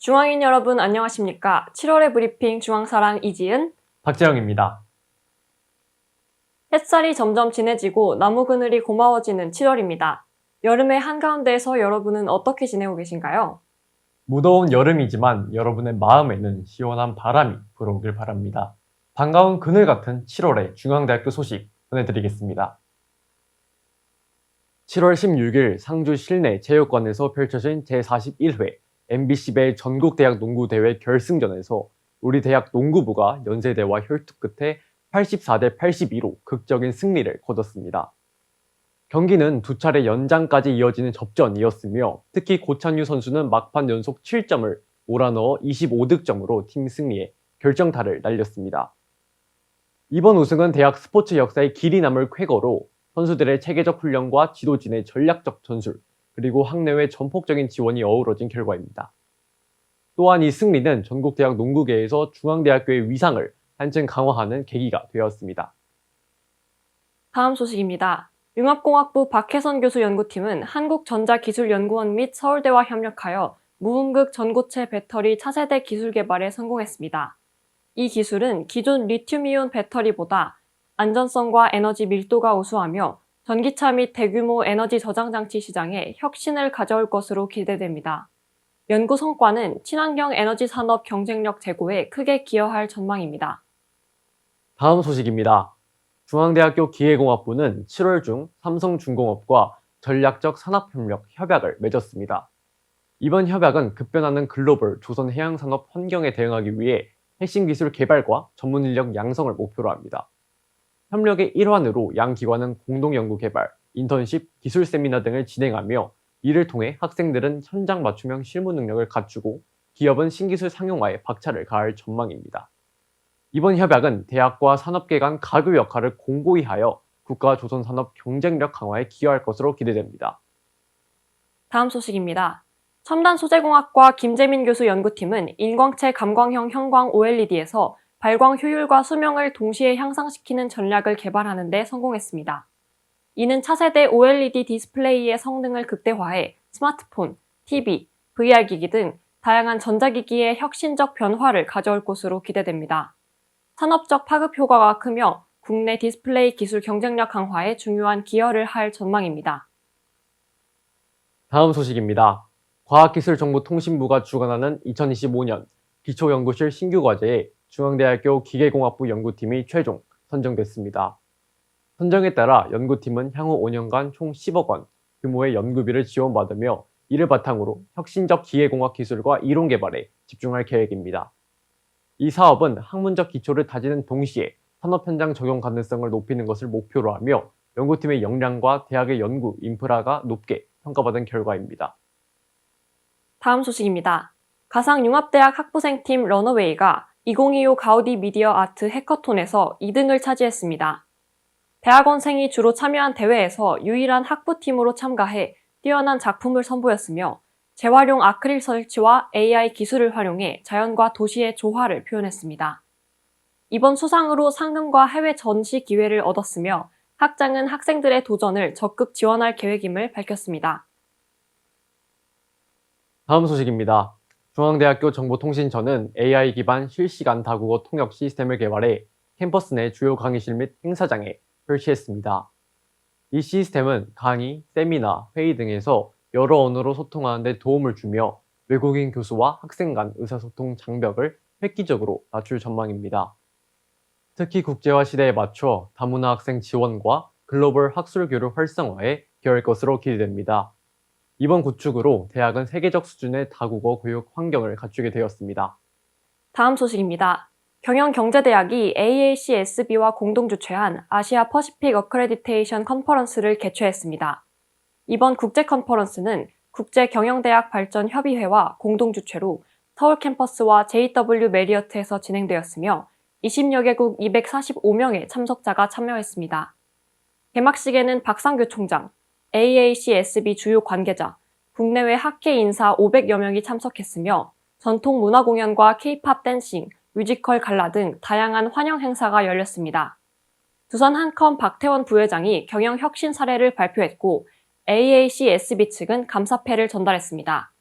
중앙인 여러분 안녕하십니까? 7월의 브리핑 중앙사랑 이지은. 박재영입니다. 햇살이 점점 진해지고 나무 그늘이 고마워지는 7월입니다. 여름의 한가운데에서 여러분은 어떻게 지내고 계신가요? 무더운 여름이지만 여러분의 마음에는 시원한 바람이 불어오길 바랍니다. 반가운 그늘 같은 7월의 중앙대학교 소식 전해드리겠습니다. 7월 16일 상주 실내 체육관에서 펼쳐진 제41회 MBC배 전국대학 농구대회 결승전에서 우리 대학 농구부가 연세대와 혈투 끝에 84대 82로 극적인 승리를 거뒀습니다. 경기는 두 차례 연장까지 이어지는 접전이었으며 특히 고찬유 선수는 막판 연속 7점을 몰아넣어 25득점으로 팀 승리에 결정타를 날렸습니다. 이번 우승은 대학 스포츠 역사의 길이 남을 쾌거로 선수들의 체계적 훈련과 지도진의 전략적 전술, 그리고 학내외 전폭적인 지원이 어우러진 결과입니다. 또한 이 승리는 전국대학 농구계에서 중앙대학교의 위상을 한층 강화하는 계기가 되었습니다. 다음 소식입니다. 융합공학부 박혜선 교수 연구팀은 한국전자기술연구원 및 서울대와 협력하여 무음극 전고체 배터리 차세대 기술 개발에 성공했습니다. 이 기술은 기존 리튬이온 배터리보다 안전성과 에너지 밀도가 우수하며 전기차 및 대규모 에너지 저장 장치 시장에 혁신을 가져올 것으로 기대됩니다. 연구 성과는 친환경 에너지 산업 경쟁력 제고에 크게 기여할 전망입니다. 다음 소식입니다. 중앙대학교 기계공학부는 7월 중 삼성중공업과 전략적 산업협력 협약을 맺었습니다. 이번 협약은 급변하는 글로벌 조선 해양산업 환경에 대응하기 위해 핵심 기술 개발과 전문 인력 양성을 목표로 합니다. 협력의 일환으로 양 기관은 공동 연구 개발, 인턴십, 기술 세미나 등을 진행하며 이를 통해 학생들은 현장 맞춤형 실무 능력을 갖추고 기업은 신기술 상용화에 박차를 가할 전망입니다. 이번 협약은 대학과 산업계 간 가교 역할을 공고히 하여 국가 조선 산업 경쟁력 강화에 기여할 것으로 기대됩니다. 다음 소식입니다. 첨단 소재공학과 김재민 교수 연구팀은 인광체 감광형 형광 OLED에서 발광 효율과 수명을 동시에 향상시키는 전략을 개발하는 데 성공했습니다. 이는 차세대 OLED 디스플레이의 성능을 극대화해 스마트폰, TV, VR기기 등 다양한 전자기기의 혁신적 변화를 가져올 것으로 기대됩니다. 산업적 파급 효과가 크며 국내 디스플레이 기술 경쟁력 강화에 중요한 기여를 할 전망입니다. 다음 소식입니다. 과학기술정보통신부가 주관하는 2025년 기초연구실 신규 과제에 중앙대학교 기계공학부 연구팀이 최종 선정됐습니다. 선정에 따라 연구팀은 향후 5년간 총 10억 원 규모의 연구비를 지원받으며 이를 바탕으로 혁신적 기계공학 기술과 이론 개발에 집중할 계획입니다. 이 사업은 학문적 기초를 다지는 동시에 산업 현장 적용 가능성을 높이는 것을 목표로 하며 연구팀의 역량과 대학의 연구 인프라가 높게 평가받은 결과입니다. 다음 소식입니다. 가상융합대학 학부생팀 러너웨이가 2025 가우디 미디어 아트 해커톤에서 2등을 차지했습니다. 대학원생이 주로 참여한 대회에서 유일한 학부팀으로 참가해 뛰어난 작품을 선보였으며 재활용 아크릴 설치와 AI 기술을 활용해 자연과 도시의 조화를 표현했습니다. 이번 수상으로 상금과 해외 전시 기회를 얻었으며 학장은 학생들의 도전을 적극 지원할 계획임을 밝혔습니다. 다음 소식입니다. 중앙대학교 정보통신처는 AI 기반 실시간 다국어 통역 시스템을 개발해 캠퍼스 내 주요 강의실 및 행사장에 설치했습니다. 이 시스템은 강의, 세미나, 회의 등에서 여러 언어로 소통하는 데 도움을 주며 외국인 교수와 학생 간 의사소통 장벽을 획기적으로 낮출 전망입니다. 특히 국제화 시대에 맞춰 다문화 학생 지원과 글로벌 학술 교류 활성화에 기여할 것으로 기대됩니다. 이번 구축으로 대학은 세계적 수준의 다국어 교육 환경을 갖추게 되었습니다. 다음 소식입니다. 경영경제대학이 AACSB와 공동 주최한 아시아 퍼시픽 어크레디테이션 컨퍼런스를 개최했습니다. 이번 국제 컨퍼런스는 국제 경영대학 발전 협의회와 공동 주최로 서울 캠퍼스와 JW 메리어트에서 진행되었으며 20여 개국 245명의 참석자가 참여했습니다. 개막식에는 박상규 총장, AACSB 주요 관계자, 국내외 학계 인사 500여 명이 참석했으며 전통 문화 공연과 K-팝 댄싱, 뮤지컬 갈라 등 다양한 환영 행사가 열렸습니다. 두산 한컴 박태원 부회장이 경영 혁신 사례를 발표했고 AACSB 측은 감사패를 전달했습니다.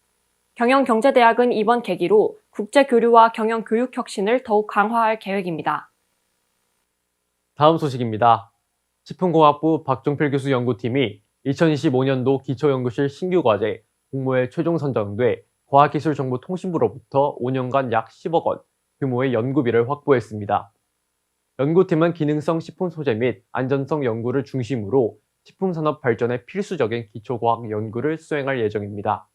경영경제대학은 이번 계기로 국제교류와 경영교육 혁신을 더욱 강화할 계획입니다. 다음 소식입니다. 식품공학부 박종필 교수 연구팀이 2025년도 기초연구실 신규 과제 공모에 최종 선정돼 과학기술정보통신부로부터 5년간 약 10억 원 규모의 연구비를 확보했습니다. 연구팀은 기능성 식품 소재 및 안전성 연구를 중심으로 식품 산업 발전에 필수적인 기초과학 연구를 수행할 예정입니다.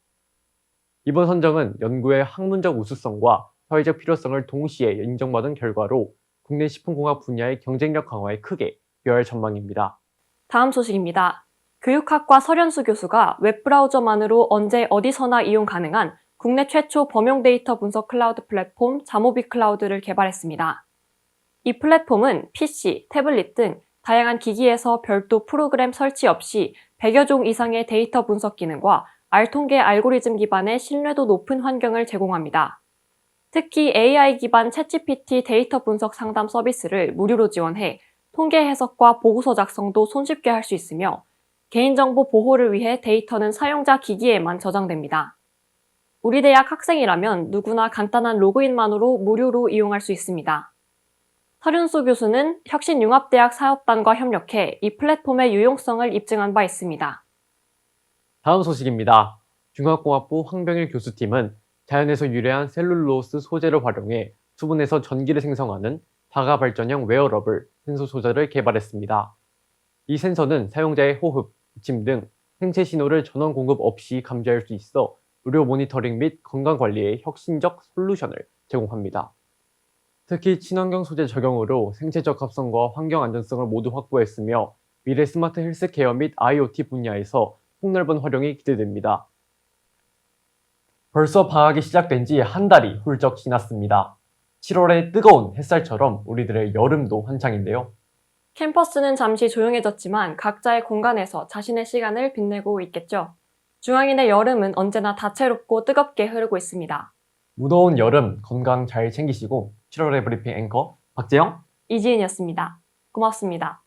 이번 선정은 연구의 학문적 우수성과 사회적 필요성을 동시에 인정받은 결과로 국내 식품공학 분야의 경쟁력 강화에 크게 기여할 전망입니다. 다음 소식입니다. 교육학과 설현수 교수가 웹브라우저만으로 언제 어디서나 이용 가능한 국내 최초 범용 데이터 분석 클라우드 플랫폼 자모비 클라우드를 개발했습니다. 이 플랫폼은 PC, 태블릿 등 다양한 기기에서 별도 프로그램 설치 없이 100여 종 이상의 데이터 분석 기능과 알통계 알고리즘 기반의 신뢰도 높은 환경을 제공합니다. 특히 AI 기반 챗GPT 데이터 분석 상담 서비스를 무료로 지원해 통계 해석과 보고서 작성도 손쉽게 할 수 있으며 개인정보 보호를 위해 데이터는 사용자 기기에만 저장됩니다. 우리 대학 학생이라면 누구나 간단한 로그인만으로 무료로 이용할 수 있습니다. 설윤수 교수는 혁신융합대학 사업단과 협력해 이 플랫폼의 유용성을 입증한 바 있습니다. 다음 소식입니다. 중화공학부 황병일 교수팀은 자연에서 유래한 셀룰로스 소재를 활용해 수분에서 전기를 생성하는 자가 발전형 웨어러블 센서 소재를 개발했습니다. 이 센서는 사용자의 호흡, 기침 등 생체 신호를 전원 공급 없이 감지할 수 있어 의료 모니터링 및 건강 관리에 혁신적 솔루션을 제공합니다. 특히 친환경 소재 적용으로 생체 적 합성과 환경 안전성을 모두 확보했으며 미래 스마트 헬스케어 및 IoT 분야에서 폭넓은 활용이 기대됩니다. 벌써 방학이 시작된 지 한 달이 훌쩍 지났습니다. 7월의 뜨거운 햇살처럼 우리들의 여름도 한창인데요. 캠퍼스는 잠시 조용해졌지만 각자의 공간에서 자신의 시간을 빛내고 있겠죠. 중앙인의 여름은 언제나 다채롭고 뜨겁게 흐르고 있습니다. 무더운 여름 건강 잘 챙기시고 7월의 브리핑 앵커 박재영 이지은이었습니다. 고맙습니다.